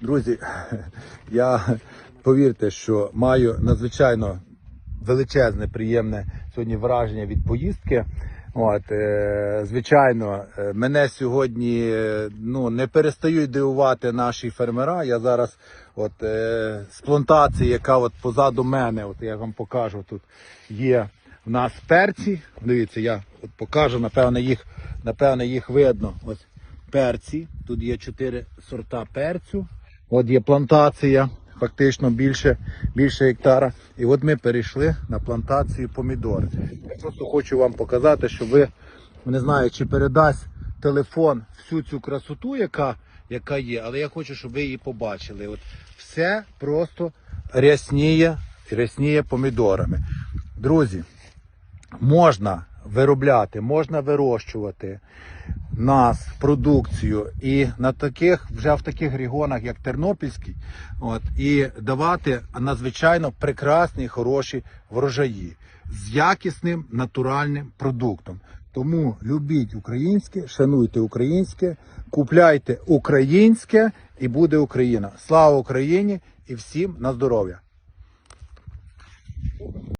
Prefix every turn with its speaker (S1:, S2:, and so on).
S1: Друзі, я повірте, що маю надзвичайно величезне, приємне сьогодні враження від поїздки. От, е, звичайно, е, мене сьогодні е, ну, не перестають дивувати наші фермера. Я зараз от, з плантації, яка от позаду мене, от я вам покажу, тут є в нас перці. Дивіться, я от покажу, напевне, їх, напевне, їх видно. Ось перці. Тут є чотири сорта перцю. От є плантація, фактично більше, більше гектара. І от ми перейшли на плантацію помідор. Я просто хочу вам показати, що ви не знаю, чи передасть телефон всю цю красоту, яка, яка є, але я хочу, щоб ви її побачили. От все просто рясніє, рясніє помідорами. Друзі, можна виробляти, можна вирощувати нас продукцію і на таких вже в таких регіонах, як Тернопільський, от і давати надзвичайно прекрасні хороші врожаї з якісним натуральним продуктом. Тому любіть українське, шануйте українське, купляйте українське і буде Україна. Слава Україні і всім на здоров'я!